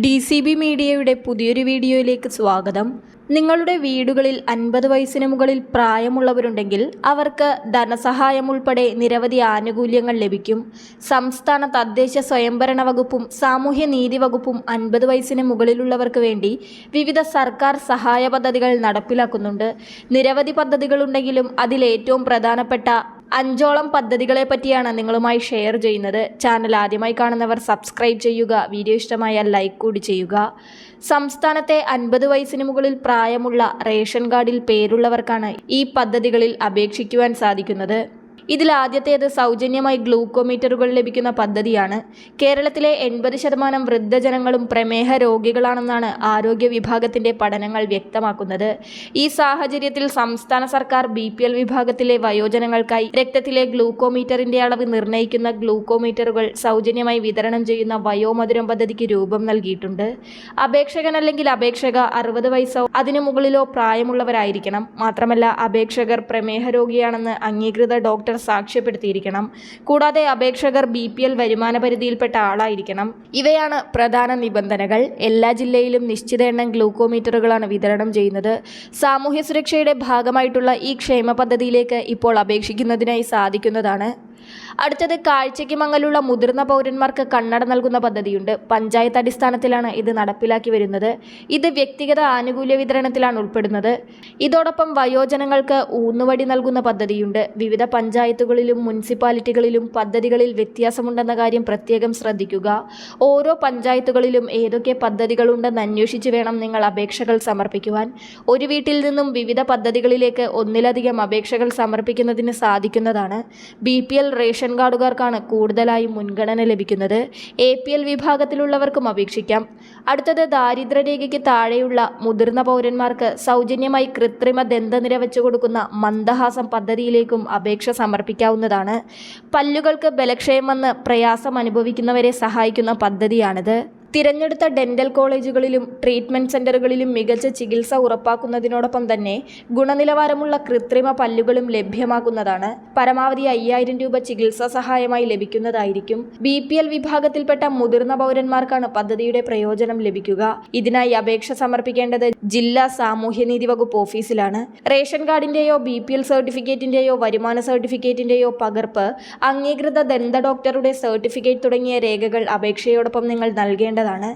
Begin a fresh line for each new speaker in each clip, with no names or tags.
D C B മീഡിയയുടെ പുതിയൊരു വീഡിയോയിലേക്ക് സ്വാഗതം. നിങ്ങളുടെ വീടുകളിൽ അൻപത് വയസ്സിന് മുകളിൽ പ്രായമുള്ളവരുണ്ടെങ്കിൽ അവർക്ക് ധനസഹായം ഉൾപ്പെടെ നിരവധി ആനുകൂല്യങ്ങൾ ലഭിക്കും. സംസ്ഥാന തദ്ദേശ സ്വയംഭരണ വകുപ്പും സാമൂഹ്യ നീതി വകുപ്പും അൻപത് വയസ്സിന് മുകളിലുള്ളവർക്ക് വേണ്ടി വിവിധ സർക്കാർ സഹായ പദ്ധതികൾ നടപ്പിലാക്കുന്നുണ്ട്. നിരവധി പദ്ധതികളുണ്ടെങ്കിലും അതിലേറ്റവും പ്രധാനപ്പെട്ട അഞ്ചോളം പദ്ധതികളെ പറ്റിയാണ് നിങ്ങളുമായി ഷെയർ ചെയ്യുന്നത്. ചാനൽ ആദ്യമായി കാണുന്നവർ സബ്സ്ക്രൈബ് ചെയ്യുക വീഡിയോ ഇഷ്ടമായാൽ ലൈക്ക് കൂടി ചെയ്യുക. സംസ്ഥാനത്തെ അൻപത് വയസ്സിന് മുകളിൽ പ്രായമുള്ള റേഷൻ കാർഡിൽ പേരുള്ളവർക്കാണ് ഈ പദ്ധതികളിൽ അപേക്ഷിക്കുവാൻ സാധിക്കുന്നത്. ഇതിൽ ആദ്യത്തേത് സൗജന്യമായി ഗ്ലൂക്കോമീറ്ററുകൾ ലഭിക്കുന്ന പദ്ധതിയാണ്. കേരളത്തിലെ എൺപത് ശതമാനം വൃദ്ധജനങ്ങളും പ്രമേഹ രോഗികളാണെന്നാണ് ആരോഗ്യ വിഭാഗത്തിന്റെ പഠനങ്ങൾ വ്യക്തമാക്കുന്നത്. ഈ സാഹചര്യത്തിൽ സംസ്ഥാന സർക്കാർ ബി വിഭാഗത്തിലെ വയോജനങ്ങൾക്കായി രക്തത്തിലെ ഗ്ലൂക്കോമീറ്ററിന്റെ അളവ് നിർണയിക്കുന്ന ഗ്ലൂക്കോമീറ്ററുകൾ സൗജന്യമായി വിതരണം ചെയ്യുന്ന വയോമധുരം പദ്ധതിക്ക് രൂപം നൽകിയിട്ടുണ്ട്. അപേക്ഷകൻ അല്ലെങ്കിൽ അപേക്ഷക അറുപത് വയസ്സോ അതിനു മുകളിലോ പ്രായമുള്ളവരായിരിക്കണം. മാത്രമല്ല അപേക്ഷകർ പ്രമേഹ രോഗിയാണെന്ന് അംഗീകൃത ഡോക്ടർ സാക്ഷ്യപ്പെടുത്തിയിരിക്കണം. കൂടാതെ അപേക്ഷകർ ബി പി എൽ വരുമാന പരിധിയിൽപ്പെട്ട ആളായിരിക്കണം. ഇവയാണ് പ്രധാന നിബന്ധനകൾ. എല്ലാ ജില്ലയിലും നിശ്ചിത എണ്ണം ഗ്ലൂക്കോമീറ്ററുകളാണ് വിതരണം ചെയ്യുന്നത്. സാമൂഹ്യ സുരക്ഷയുടെ ഭാഗമായിട്ടുള്ള ഈ ക്ഷേമ പദ്ധതിയിലേക്ക് ഇപ്പോൾ അപേക്ഷിക്കുന്നതിനായി സാധിക്കുന്നതാണ്. അടുത്തത് കാഴ്ചയ്ക്ക് മങ്ങലുള്ള മുതിർന്ന പൗരന്മാർക്ക് കണ്ണട നൽകുന്ന പദ്ധതിയുണ്ട്. പഞ്ചായത്ത് അടിസ്ഥാനത്തിലാണ് ഇത് നടപ്പിലാക്കി വരുന്നത്. ഇത് വ്യക്തിഗത ആനുകൂല്യ വിതരണത്തിലാണ് ഉൾപ്പെടുന്നത്. ഇതോടൊപ്പം വയോജനങ്ങൾക്ക് ഊന്നുവടി നൽകുന്ന പദ്ധതിയുണ്ട്. വിവിധ പഞ്ചായത്തുകളിലും മുനിസിപ്പാലിറ്റികളിലും പദ്ധതികളിൽ വ്യത്യാസമുണ്ടെന്ന കാര്യം പ്രത്യേകം ശ്രദ്ധിക്കുക. ഓരോ പഞ്ചായത്തുകളിലും ഏതൊക്കെ പദ്ധതികളുണ്ടെന്ന് അന്വേഷിച്ച് വേണം നിങ്ങൾ അപേക്ഷകൾ സമർപ്പിക്കുവാൻ. ഒരു വീട്ടിൽ നിന്നും വിവിധ പദ്ധതികളിലേക്ക് ഒന്നിലധികം അപേക്ഷകൾ സമർപ്പിക്കുന്നതിന് സാധിക്കുന്നതാണ്. ബി പി എൽ റേഷൻ കാർഡുകാർക്കാണ് കൂടുതലായി മുൻഗണന ലഭിക്കുന്നത്. എ പി എൽ വിഭാഗത്തിലുള്ളവർക്കും അപേക്ഷിക്കാം. അടുത്തത് ദാരിദ്ര്യരേഖയ്ക്ക് താഴെയുള്ള മുതിർന്ന പൗരന്മാർക്ക് സൗജന്യമായി കൃത്രിമ ദന്തനിര വെച്ചു കൊടുക്കുന്ന മന്ദഹാസം പദ്ധതിയിലേക്കും അപേക്ഷ സമർപ്പിക്കാവുന്നതാണ്. പല്ലുകൾക്ക് ബലക്ഷയം വന്ന് പ്രയാസം അനുഭവിക്കുന്നവരെ സഹായിക്കുന്ന പദ്ധതിയാണിത്. തിരഞ്ഞെടുത്ത ഡെന്റൽ കോളേജുകളിലും ട്രീറ്റ്മെന്റ് സെന്ററുകളിലും മികച്ച ചികിത്സ ഉറപ്പാക്കുന്നതിനോടൊപ്പം തന്നെ ഗുണനിലവാരമുള്ള കൃത്രിമ പല്ലുകളും ലഭ്യമാക്കുന്നതാണ്. പരമാവധി അയ്യായിരം രൂപ ചികിത്സാ സഹായമായി ലഭിക്കുന്നതായിരിക്കും. ബി പി എൽ വിഭാഗത്തിൽപ്പെട്ട മുതിർന്ന പൗരന്മാർക്കാണ് പദ്ധതിയുടെ പ്രയോജനം ലഭിക്കുക. ഇതിനായി അപേക്ഷ സമർപ്പിക്കേണ്ടത് ജില്ലാ സാമൂഹ്യനീതി വകുപ്പ് ഓഫീസിലാണ്. റേഷൻ കാർഡിന്റെയോ ബി പി എൽ സർട്ടിഫിക്കറ്റിന്റെയോ വരുമാന സർട്ടിഫിക്കറ്റിന്റെയോ പകർപ്പ് അംഗീകൃത ദന്ത ഡോക്ടറുടെ സർട്ടിഫിക്കറ്റ് തുടങ്ങിയ രേഖകൾ അപേക്ഷയോടൊപ്പം നിങ്ങൾ നൽകേണ്ടതാണ്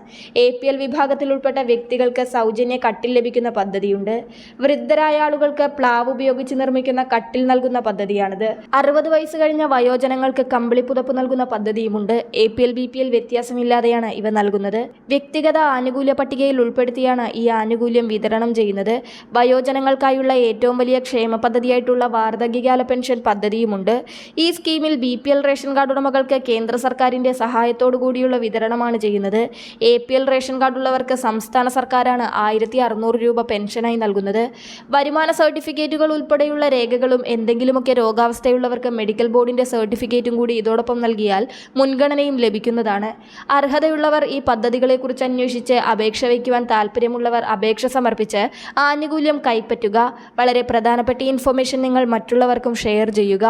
എ പി എൽ വിഭാഗത്തിൽ ഉൾപ്പെട്ട വ്യക്തികൾക്ക് സൗജന്യ കട്ടിൽ ലഭിക്കുന്ന പദ്ധതിയുണ്ട്. വൃദ്ധരായ ആളുകൾക്ക് പ്ലാവ് ഉപയോഗിച്ച് നിർമ്മിക്കുന്ന കട്ടിൽ നൽകുന്ന പദ്ധതിയാണിത്. അറുപത് വയസ്സ് കഴിഞ്ഞ വയോജനങ്ങൾക്ക് കമ്പിളിപ്പുതപ്പ് നൽകുന്ന പദ്ധതിയുമുണ്ട്. A P L B P L വ്യത്യാസമില്ലാതെയാണ് ഇവ നൽകുന്നത്. വ്യക്തിഗത ആനുകൂല്യ പട്ടികയിൽ ഉൾപ്പെടുത്തിയാണ് ഈ ആനുകൂല്യം വിതരണം ചെയ്യുന്നത്. വയോജനങ്ങൾക്കായുള്ള ഏറ്റവും വലിയ ക്ഷേമ പദ്ധതിയായിട്ടുള്ള വാർദ്ധക്യകാല പെൻഷൻ പദ്ധതിയുമുണ്ട്. ഈ സ്കീമിൽ B P L ration card ഉടമകൾക്ക് കേന്ദ്ര സർക്കാരിന്റെ സഹായത്തോടു കൂടിയുള്ള വിതരണമാണ് ചെയ്യുന്നത്. A P L ration card ഉള്ളവർക്ക് സംസ്ഥാന സർക്കാരാണ് ആയിരത്തി അറുന്നൂറ് രൂപ പെൻഷനായി നൽകുന്നത്. വരുമാന സർട്ടിഫിക്കറ്റുകൾ ഉൾപ്പെടെയുള്ള രേഖകളും എന്തെങ്കിലുമൊക്കെ രോഗാവസ്ഥയുള്ളവർക്ക് മെഡിക്കൽ ബോർഡിന്റെ സർട്ടിഫിക്കറ്റും കൂടി ഇതോടൊപ്പം നൽകിയാൽ മുൻഗണനയും ലഭിക്കുന്നതാണ്. അർഹതയുള്ളവർ ഈ പദ്ധതികളെക്കുറിച്ച് അന്വേഷിച്ച് അപേക്ഷ വയ്ക്കുവാൻ താല്പര്യമുള്ളവർ അപേക്ഷ സമർപ്പിച്ച് ആനുകൂല്യം കൈപ്പറ്റുക. വളരെ പ്രധാനപ്പെട്ട ഇൻഫർമേഷൻ നിങ്ങൾ മറ്റുള്ളവർക്കും ഷെയർ ചെയ്യുക.